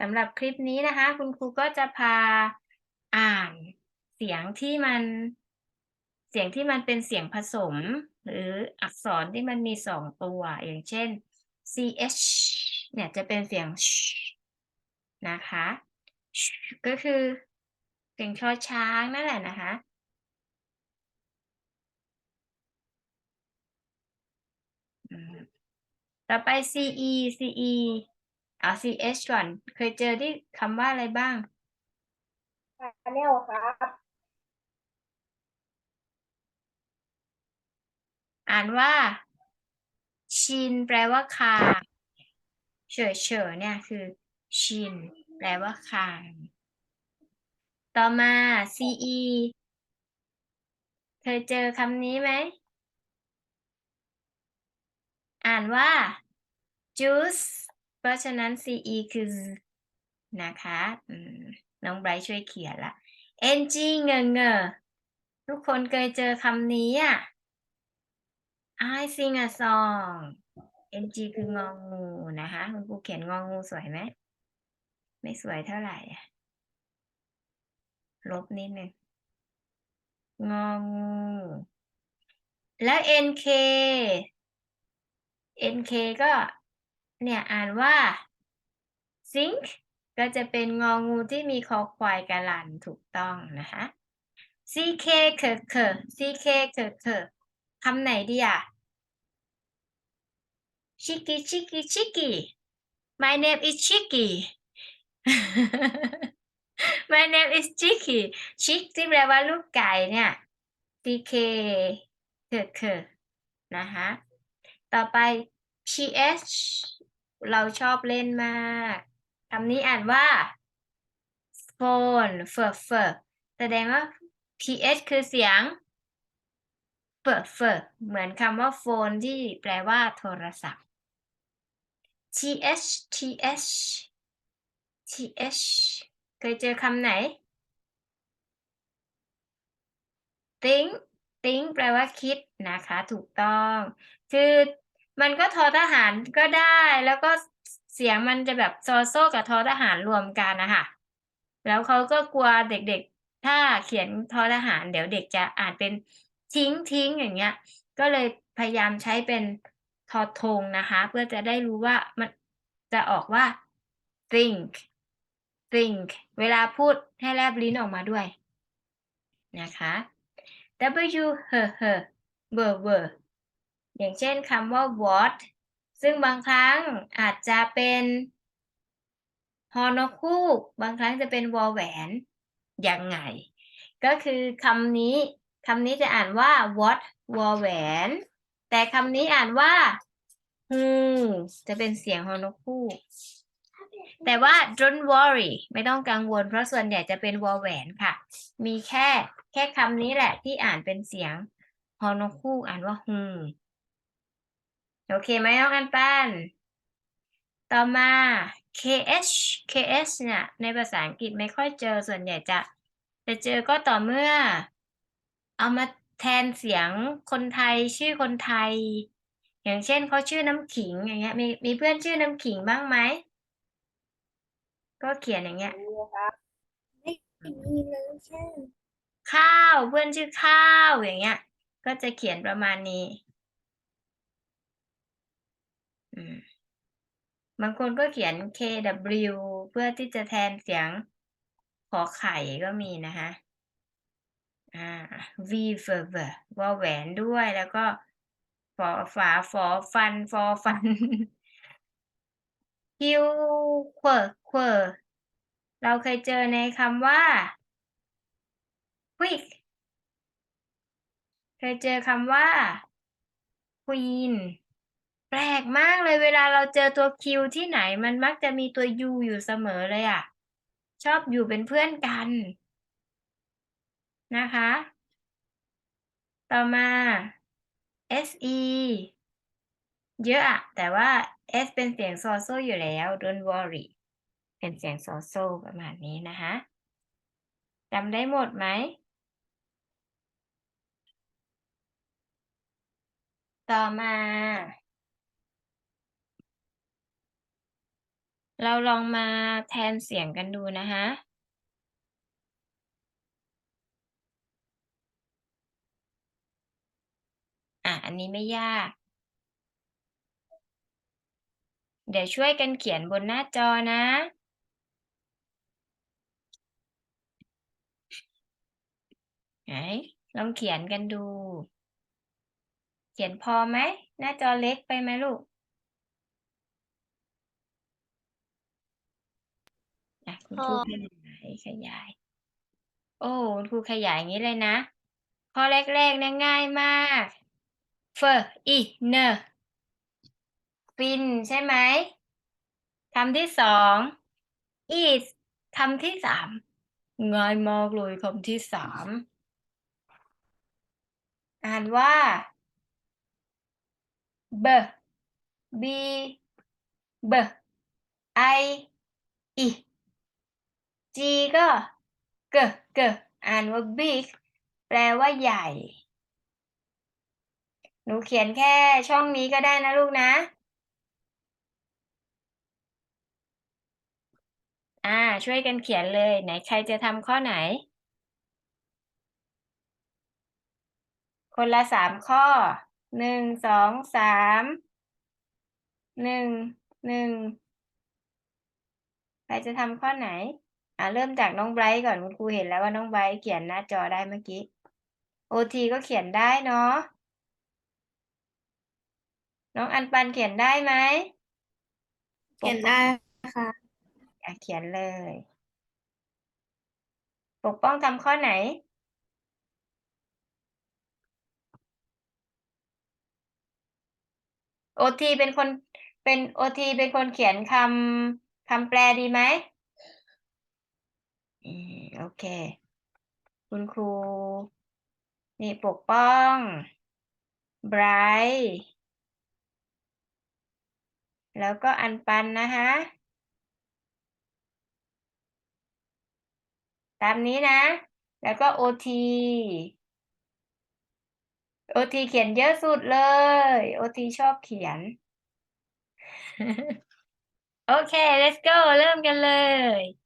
สำหรับคลิปนี้นะคะ คุณครูก็จะพาอ่านเสียงที่มันเสียงที่มันเป็นเสียงผสม หรืออักษรที่มันมีสองตัว อย่างเช่น ch เนี่ยจะเป็นเสียง sh นะคะ sh ก็คือเสียงชอช้างนั่นแหละนะคะต่อไป ce ce อา ch ก่อน เคยเจอที่คำว่าอะไรบ้างชาแนลครับอ่านว่า ชิน แปลว่าคางเฉยเฉยเนี่ยคือ ชิน แปลว่าคางต่อมา ce เคยเจอคำนี้ไหม อ่านว่า juice เพราะฉะนั้น ce คือ นะคะน้องไบรท์ช่วยเขียนละ ng เงอเงอทุกคนเคยเจอคำนี้อะ I sing a song ng คืององูนะคะคุณครูเขียนงองูสวยไหม ไม่สวยเท่าไหร่อะลบนิดนึงงองู แล้ว nk nk ก็ เนี่ยอ่านว่า sink ก็จะเป็นงองูที่มีคอควายกระลันถูกต้องนะคะ ck เคเค ck เคเคคำไหนดีอะ chicky chicky chicky my name is chicky my name is chicky chick ที่แปลว่าลูกไก่เนี่ย ck เคเคนะคะ ต่อไป ch เราชอบเล่นมากคำนี้อ่านว่า phone เฟอเฟอแสดงว่า th คือเสียงเฟอเฟอเหมือนคำว่าโฟนที่แปลว่าโทรศัพท์ th th th เคยเจอคำไหน think think แปลว่าคิดนะคะ ถูกต้อง คือ มันก็ทอทหารก็ได้ แล้วก็เสียงมันจะแบบซอโซ่กับทอทหารรวมกันนะคะแล้วเขาก็กลัวเด็กๆ ถ้าเขียนทอทหาร เดี๋ยวเด็กจะอ่านเป็นทิ้งทิ้งอย่างเงี้ย ก็เลยพยายามใช้เป็นทอทงนะคะ เพื่อจะได้รู้ว่ามันจะออกว่า think think เวลาพูดให้แลบลิ้นออกมาด้วยนะคะ W เฮอเฮ อย่างเช่นคำว่า what ซึ่งบางครั้งอาจจะเป็นฮอนอคูกบางครั้งจะเป็นวอแหวนยังไง ก็คือคำนี้คำนี้จะอ่านว่า what วอแหวน แต่คำนี้อ่านว่า who จะเป็นเสียงฮอนอคูกแต่ว่า don't worry ไม่ต้องกังวล เพราะส่วนใหญ่จะเป็นวอแหวนค่ะ มีแค่แค่คำนี้แหละที่อ่านเป็นเสียงฮอนอคูกอ่านว่า who โอเคไหมน้องอันปัน ต่อมา KH KH เนี่ยในภาษาอังกฤษไม่ค่อยเจอส่วนใหญ่จะจะเจอก็ต่อเมื่อ เอามาแทนเสียงคนไทยชื่อคนไทย อย่างเช่นเขาชื่อน้ำขิงอย่างเงี้ยมีมีเพื่อนชื่อน้ำขิงบ้างไหมก็เขียนอย่างเงี้ยมีครับไม่มีเลยใช่ข้าวเพื่อนชื่อข้าวอย่างเงี้ย ก็จะเขียนประมาณนี้ อืมบางคนก็เขียน KW เพื่อที่จะแทนเสียงขอไข่ก็มีนะคะอ่า V v v วอแหวนด้วยแล้วก็ฟอฝาฟอฟันฟอฟัน Q เควอเควอเราเคยเจอในคำว่า quick เคยเจอคำว่า queen แปลกมากเลยเวลาเราเจอตัว Q ที่ไหนมันมักจะมีตัว U อยู่เสมอเลยอะ ชอบอยู่เป็นเพื่อนกัน นะคะ ต่อมา SE เยอะอะแต่ว่า S เป็นเสียงซอโซอยู่แล้ว don't worry เป็นเสียงซอโซประมาณนี้นะคะจำได้หมดไหม ต่อมา เราลองมาแทนเสียงกันดูนะคะอะ อันนี้ไม่ยาก เดี๋ยวช่วยกันเขียนบนหน้าจอนะ ไหน ลองเขียนกันดู เขียนพอไหม หน้าจอเล็กไปไหมลูก อะคุณครูขยายขยาย โอ้คุณครูขยายอย่างนี้เลยนะ ข้อแรกๆเนี่ยง่ายมากเฟออีเนอฟินใช่ไหมคำที่สองอีสคำที่สามง่ายมากเลยคำที่สามอ่านว่าเบบีเบ ไออีจีก็เกเกอ่านว่า big แปลว่าใหญ่ หนูเขียนแค่ช่องนี้ก็ได้นะลูกนะ อ่า ช่วยกันเขียนเลย ไหนใครจะทำข้อไหน คนละสามข้อ หนึ่ง สอง สาม หนึ่ง หนึ่ง ใครจะทำข้อไหน อ่าเริ่มจากน้องไบรท์ก่อนคุณครูเห็นแล้วว่าน้องไบรท์เขียนหน้าจอได้เมื่อกี้โอทีก็เขียนได้เนาะน้องอันปันเขียนได้ไหมเขียนได้ค่ะอะเขียนเลย ปกป้องทำข้อไหน โอทีเป็นคนเป็นโอทีเป็นคนเขียนคำคำแปลดีไหมอืม โอเค คุณครู นี่ปกป้องไบรท์แล้วก็อันปันนะคะ ตามนี้นะ แล้วก็โอทีโอทีเขียนเยอะสุดเลยโอทีชอบเขียน โอเค let's go เริ่มกันเลย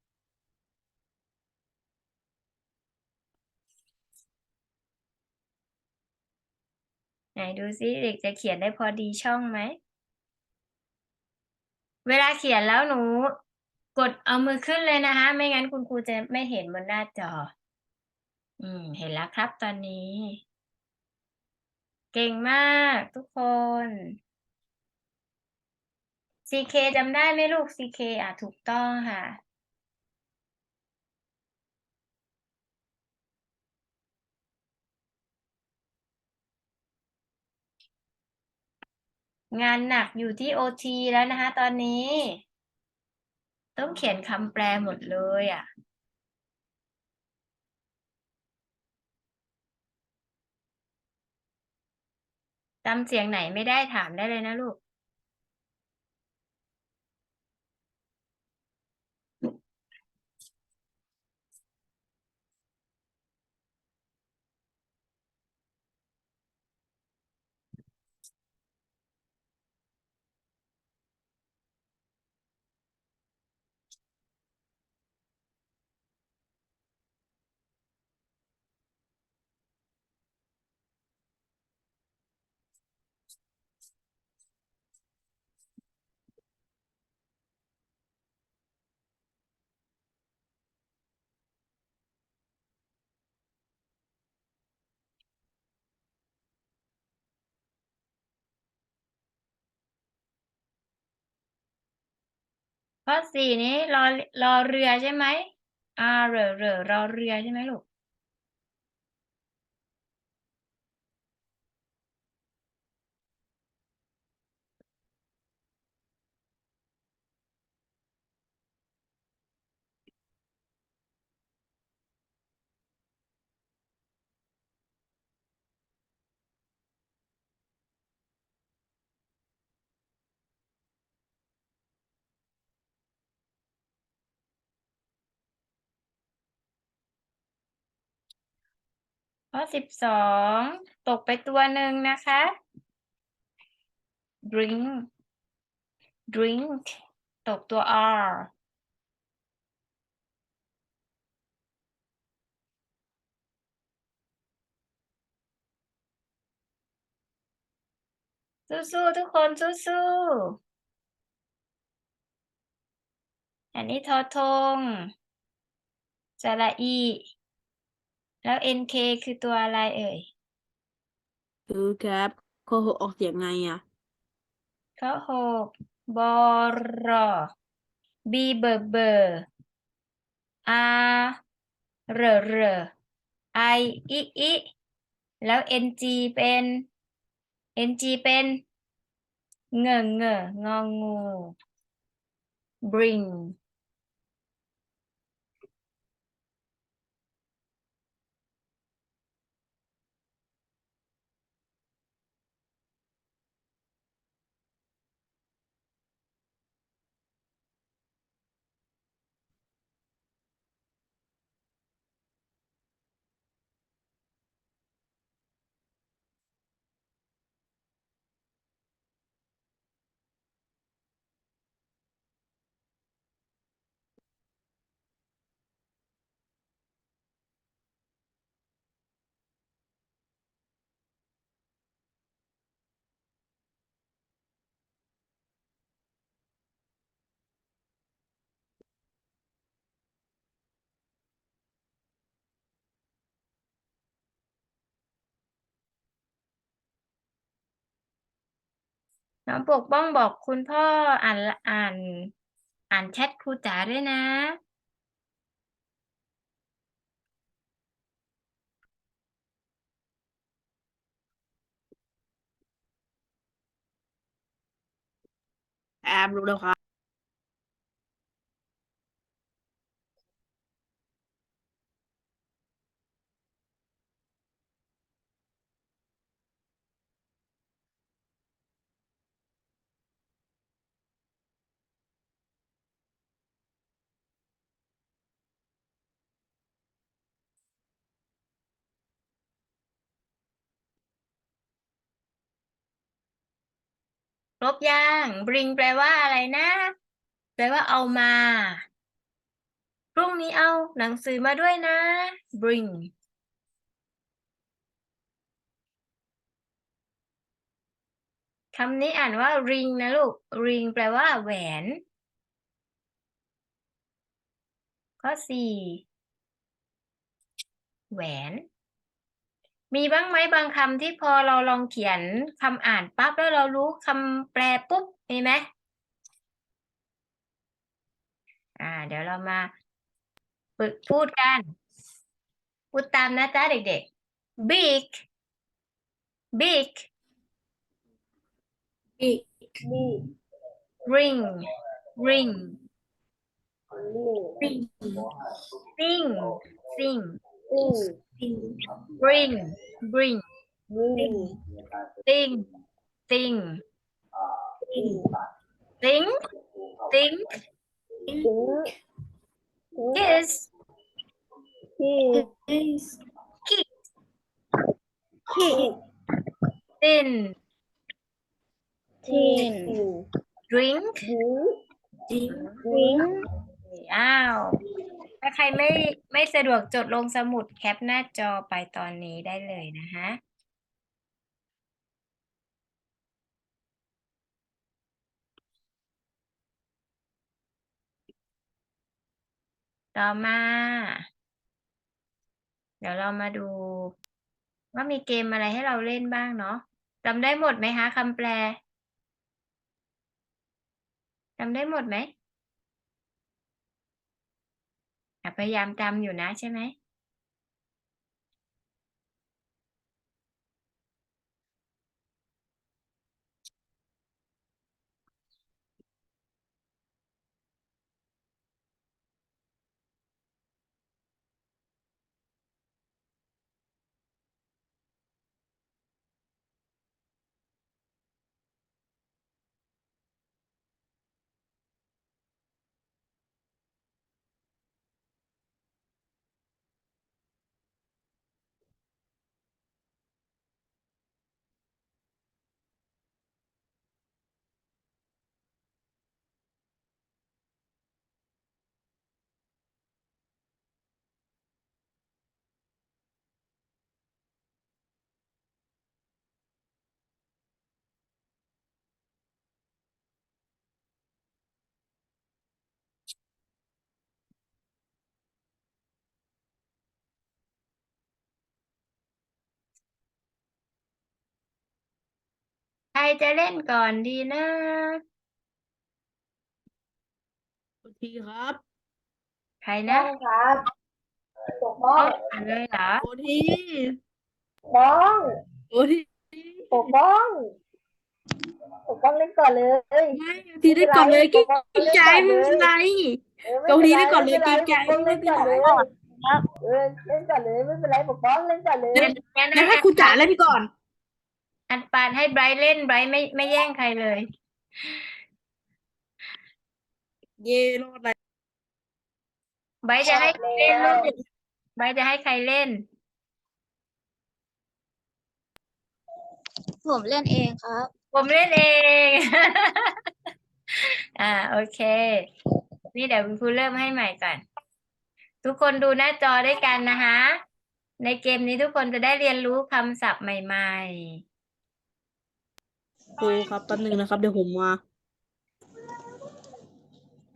ไหนดูซิเด็กจะเขียนได้พอดีช่องไหม เวลาเขียนแล้วหนู กดเอามือขึ้นเลยนะคะ ไม่งั้นคุณครูจะไม่เห็นบนหน้าจอ อืม เห็นแล้วครับตอนนี้ เก่งมากทุกคน CK จำได้ไหมลูก CK อะถูกต้องค่ะ งานหนักอยู่ที่โอทีแล้วนะคะ ตอนนี้ ต้องเขียนคำแปลหมดเลยอะจำเสียงไหนไม่ได้ถามได้เลยนะลูก ข้อสี่นี้รอรอเรือใช่ไหมอ่าเรือเรือรอเรือใช่ไหมลูก ข้อสิบสองตกไปตัวหนึ่งนะคะ drink drink ตกตัว R สู้ๆทุกคนสู้ๆอันนี้ทอทงสระอี แล้ว NK คือตัวอะไรเอ่ยคือครับข้อหกออกเสียงไงอะข้อหกบอรอบีเบอร์เบอร์อาเรอเรอไออิอิแล้ว NG เป็น NG เป็นเงอเงององู bring น้องปกป้องบอกคุณพ่ออ่านอ่าน อ่านแชทครูจ๋าด้วยนะ แอบรู้แล้วครับ ครบยัง bring แปลว่าอะไรนะ แปลว่าเอามา พรุ่งนี้เอาหนังสือมาด้วยนะ bring คำนี้อ่านว่า ring นะลูก ring แปลว่าแหวน ข้อสี่แหวน มีบ้างไหมบางคำที่พอเราลองเขียนคำอ่านปั๊บแล้วเรารู้คำแปลปุ๊บมีไหมอ่า เดี๋ยวเรามาฝึกพูดกันพูดตามนะจ๊ะเด็กๆ big big อีก ring ring ปิง sing sing ปิง bring bring ปิง sing sing ปิง think think ปิง kiss คิส kick คิด thin ทิน drink จิงวิงอ้าว ถ้าใครไม่ไม่สะดวกจดลงสมุดแคปหน้าจอไปตอนนี้ได้เลยนะฮะต่อมา เดี๋ยวเรามาดู ว่ามีเกมอะไรให้เราเล่นบ้างเนาะจำได้หมดไหมคะคำแปลจำได้หมดไหมอะ พยายามจำอยู่นะใช่ไหม จะเล่นก่อนดีนะโอทีครับ ใครน้นะองครับปกป้อเอางอ่านเลยเหรอโอทีน้องโอทีปกป้องปกป้องเล่นก่อนเลย ไม่โอทีได้ก่อนเลยเกรงใจไม่เป็นไรเออเกาหลีได้ก่อนเลยไม่ป็เกรงใจปป้องเล่นก่อนเลยไม่เป็นไรเออเล่นก่อนเลยไม่เป็นไรปกป้องเล่นก่อนเลยงั้นงั้นงั้นให้คุณจ๋าเล่นก่อน อันปานให้ไบรท์เล่นไบรท์ไม่ไม่แย่งใครเลย เย่รอดเลยไบร์ทจะให้ใครเล่นลูกไบร์ทจะให้ใครเล่น ผมเล่นเองครับ ผมเล่นเอง อ่า โอเค นี่เดี๋ยวคุณครูเริ่มให้ใหม่ก่อน ทุกคนดูหน้าจอด้วยกันนะคะในเกมนี้ทุกคนจะได้เรียนรู้คำศัพท์ใหม่ ครูครับแป๊บนึงนะครับ เดี๋ยวผมมาๆ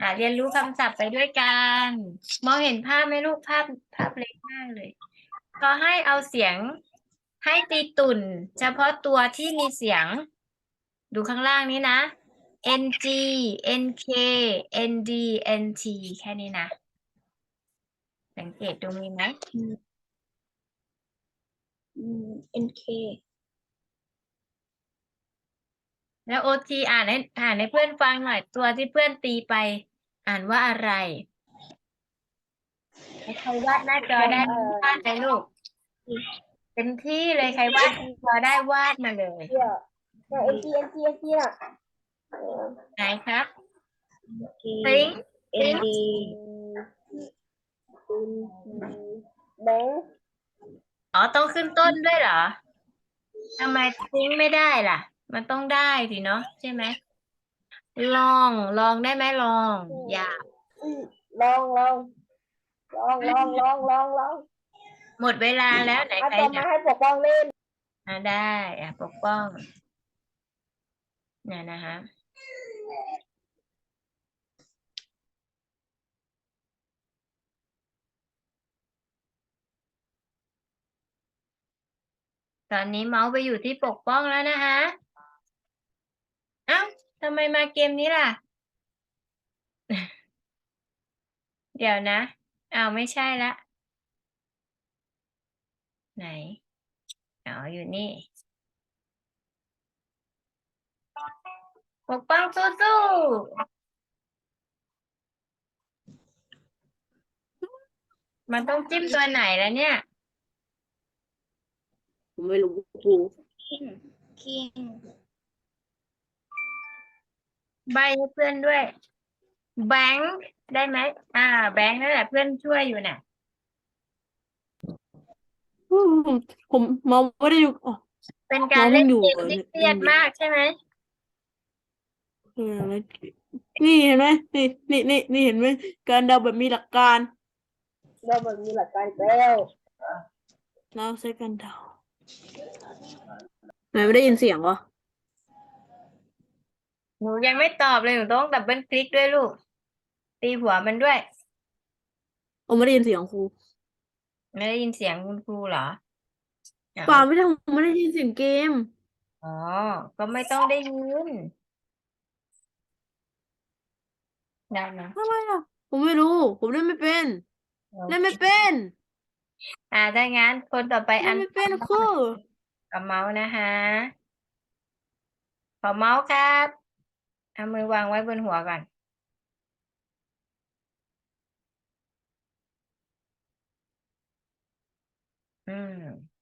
อ่าเรียนรู้คำศัพท์ไปด้วยกัน มองเห็นภาพไหมลูกภาพภาพเล็กมากเลย ก็ให้เอาเสียงให้ตีตุ่น เฉพาะตัวที่มีเสียง ดูข้างล่างนี้นะ ng nk nd nt แค่นี้นะ สังเกตดูมีไหมอืม NK แล้ว OT อ่านให้อ่านให้เพื่อนฟังหน่อยตัวที่เพื่อนตีไป อ่านว่าอะไรใครวาดหน้าจอได้วาดเลยลูกเต็มที่เลยใครวาดหน้าจอได้วาดมาเลยเดี๋ยวเนี่ยเอ็นจีเอ็นจีเอ็นจีน่ะเออไหนครับ K ซิง ND แบงค์อ๋อต้องขึ้นต้นด้วยเหรอทำไมซิงไม่ได้ล่ะ มันต้องได้สิเนาะใช่ไหมลองลองได้ไหมลอง อย่าอืมลองลองลองลองลองลองลองหมดเวลาแล้วไหนเอาใครต่ออมายากให้ปกป้องเล่นอะได้อะปกป้องเนี่ยนะคะตอนนี้เมาส์ไปอยู่ที่ปกป้องแล้วนะคะ เอ้าทำไมมาเกมนี้ล่ะ เดี๋ยวนะอ้าวไม่ใช่ละ ไหนอ๋ออยู่นี่ปกป้องสู้ๆมันต้องจิ้มตัวไหนแล้วเนี่ยผมไม่รู้ครู King King ใบให้เพื่อนด้วย แบงค์ได้ไหมอ่า แบงค์นั่นแหละเพื่อนช่วยอยู่น่ะ อืมผมมองไม่ได้อยู่อ๋อ เป็นการน้องเล่นอยู่เกมเหรอที่เนี่ยเครียดอืมมากใช่ไหมเออแล้วนี่เห็นไหมนี่นี่นี่นี่เห็นไหมการเดาแบบมีหลักการ เราแบบมีหลักการแล้วเราใช้การเดาไหนไม่ได้ยินเสียงวะ หนูยังไม่ตอบเลยหนูต้องดับเบิลคลิกด้วยลูก ตีหัวมันด้วย ผมไม่ได้ยินเสียงครูไม่ได้ยินเสียงคุณครูเหรออะเปล่าไม่ได้ผมไม่ได้ยินเสียงเกม อ๋อ ก็ไม่ต้องได้ยินได้นะ ทำไมอะ ผมไม่รู้ ผมเล่นไม่เป็นโอเล่นเคไม่เป็นอ่าถ้างั้นคนต่อไปเล่อันนไม่เป็นครูกับเมาส์นะคะขอเมาส์ครับ เอามือวางไว้บนหัวก่อน อืม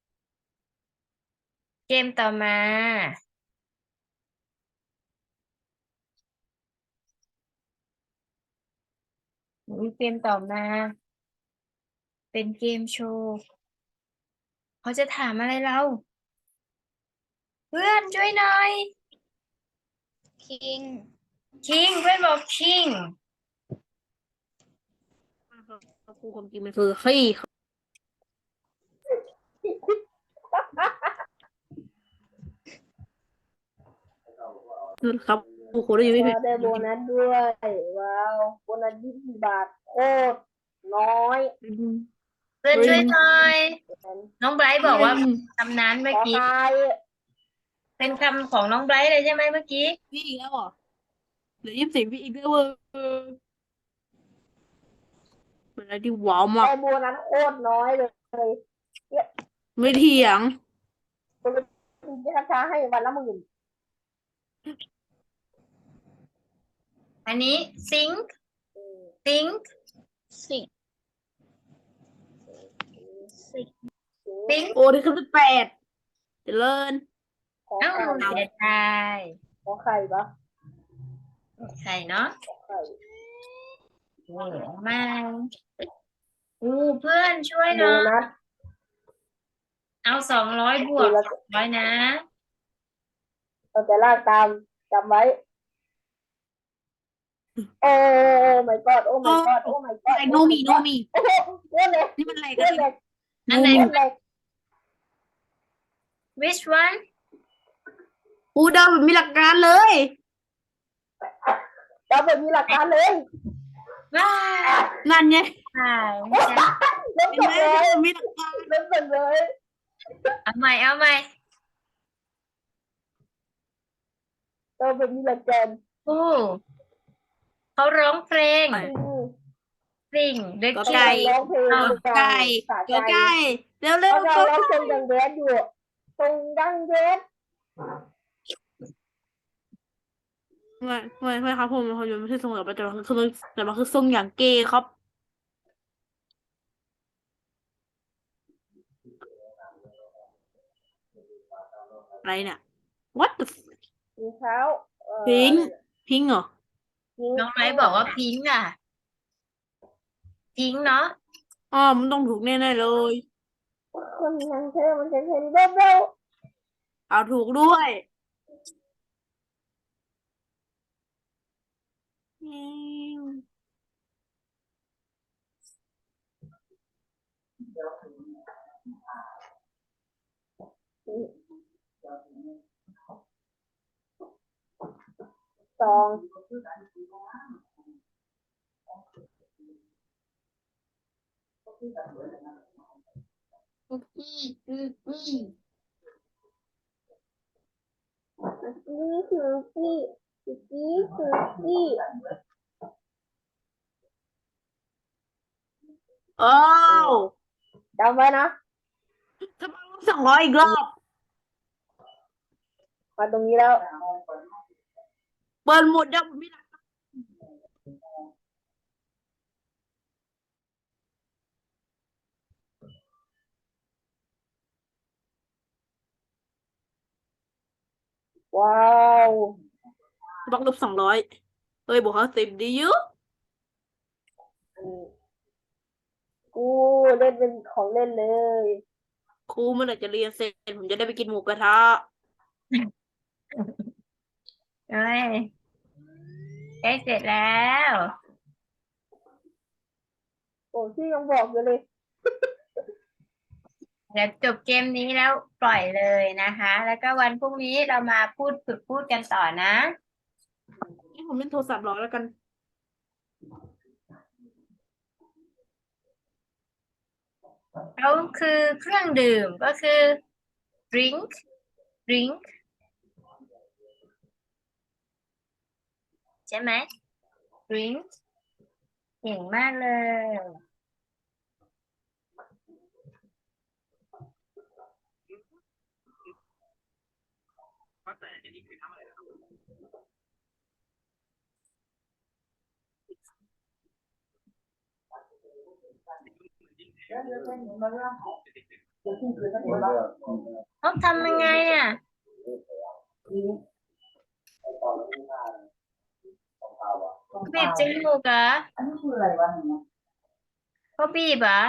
เกมต่อมามีเกมต่อมา เป็นเกมโชว์ เขาจะถามอะไรเรา เพื่อนช่วยหน่อย King คิงเพื่อนบอกคิงครูความจริงมันคือขี้ครับครูครูได้ยินไม่ผิดว้าวได้โบนัสด้วย ว้าว โบนัสยี่สิบบาทโคตรน้อยเพื่อนเฮ้ยช่วยหน่อย น้องไบรท์บอกว่าอืมทำนั้นเมื่อขอกี้ทาย เป็นคำของน้องไบรท์เลยใช่ไหมเมื่อกี้วิอีกแล้วเหรอเหลือยี่สิบวิอีกแล้วเว้ยเป็นอะไรที่ว้าวมากไอ้โบนัสโคตรน้อยเลยไม่เถียง คุณจะช้าให้วันละหมื่นอันนี้ think think สิงสิง think โอ้ที่ขึ้นเป็นแปดเจริญ ขอเอ้าไข่เสียดายขอไข่ปะใช่เนาะขอไข่โอ้มาอู้เพื่อนช่วยโบหน่อยนัสเอาสองร้อยบวกเดือนละสองร้อยนะเราจะลากตามจำไว้โอ้ my god โอ้ my god โอ้ my god ไอ้โนมีโนมีโอ้โหเลื่อนเลยนี่มันอะไรกัเลื่อนนเลยอันไหนเลื่อนเลย which one อูเดาแบบมีหลักการเลยเราแบบมีหลักการเลยว้านั่นไงใช่ไม่ใช่เริ่มเห็นจบไหมเลยมีหลักการเริ่มจบเลยเอาใหม่เอาใหม่เราแบบมีหลักการอู้เขาร้องเพลงอืมสิ่งด้วยก็จิไก่ร้องเพลงก็ไก่สาก็ไก่เร็วเร็วเราก็ร้องเพลงดังแดดอยู่ตรงดังแดด ไม่ไม่ไม่ครับผมผมยังไม่ใช่ทรงแบบแต่มันคือแต่มันคือทรงอย่างเกย์ครับ อะไรเนี่ย what the f- มีเช้าเอ่อพิงค์พิงค์เหรอพิงค์น้องไม้บอกว่าพิงค์อะ พิงค์เนาะอ๋อมันต้องถูกแน่ๆเลย คนยังเธอมันจะเห็นเร็วเร็วเอาถูกด้วย ยิ้ว สองคุกกี้คุกกี้นี่คือกี้กี้คือกี้โอ้วจำไว้นะทำไมต้องสองร้อยอีกรอบ มาตรงนี้แล้ว เปิดหมดยังมีหลักว้าว บล็อกลบสองร้อยเอ้ยบอกเขาสิบดีเยอะอืมกูเล่นเป็นของเล่นเลย ครูเมื่อไหร่จะเรียนเสร็จผมจะได้ไปกินหมูกระทะเอ้ยใกล้เสร็จแล้วโอ้ที่ยังบอกอยู่เลยเดี๋ยวจบเกมนี้แล้วปล่อยเลยนะคะ แล้วก็วันพรุ่งนี้เรามาพูดฝึกพูดกันต่อนะ ให้ผมเล่นโทรศัพท์รอแล้วกันเขาคือเครื่องดื่มก็คือ drink drink ใช่ไหม drink เก่งมากเลย ต้องทำยังไงอะบีบจมูกเหรออันนี้คืออะไรวะเขาบีบเหรอ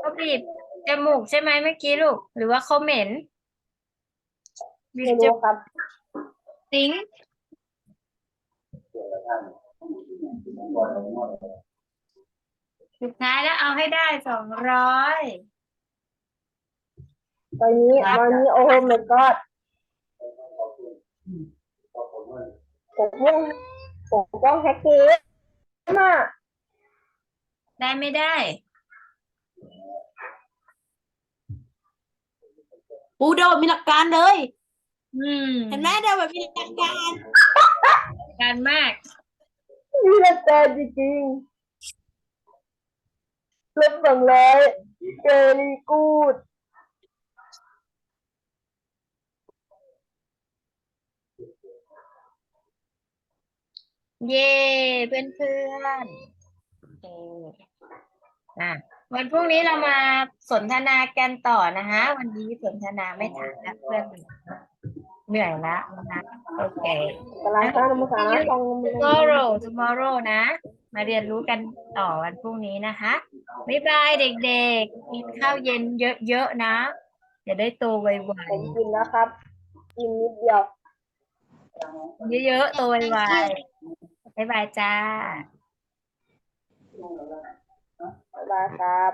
เขาบีบจมูกใช่ไหมเมื่อกี้ลูก หรือว่าเขาเหม็นบีไม่บจรู้มูกครับติ้ง สุดท้ายแล้วเอาให้ได้สองร้อยตอนนี้ตอนนี้โอ้ my god ผมต้องผมต้องแฮกเกอร์มากได้ไม่ได้ ปูเดาแบบมีหลักการเลย อืมเห็นไหมเดาแบบมีหลักการ การมาก มีหลักการจริงๆลบสองร้อยเจรีกูดเย้เพื่อนเพื่อนเอะวันพรุ่งนี้เรามาสนทนากันต่อนะคะวันนี้สนทนาไม่ทันแล้วเพื่อน เหนื่อยแล้วนะโอเคกำลังสร้างภาษานะฟัง tomorrow tomorrow นะ มาเรียนรู้กันต่อวันพรุ่งนี้นะคะบ๊ายบายเด็กๆ กินข้าวเย็นเยอะๆนะ จะได้โตไวผมกินแล้วครับ กินนิดเดียว ๆเยอะๆโตไวๆบ๊ายบายจ้า บ๊ายบายครับ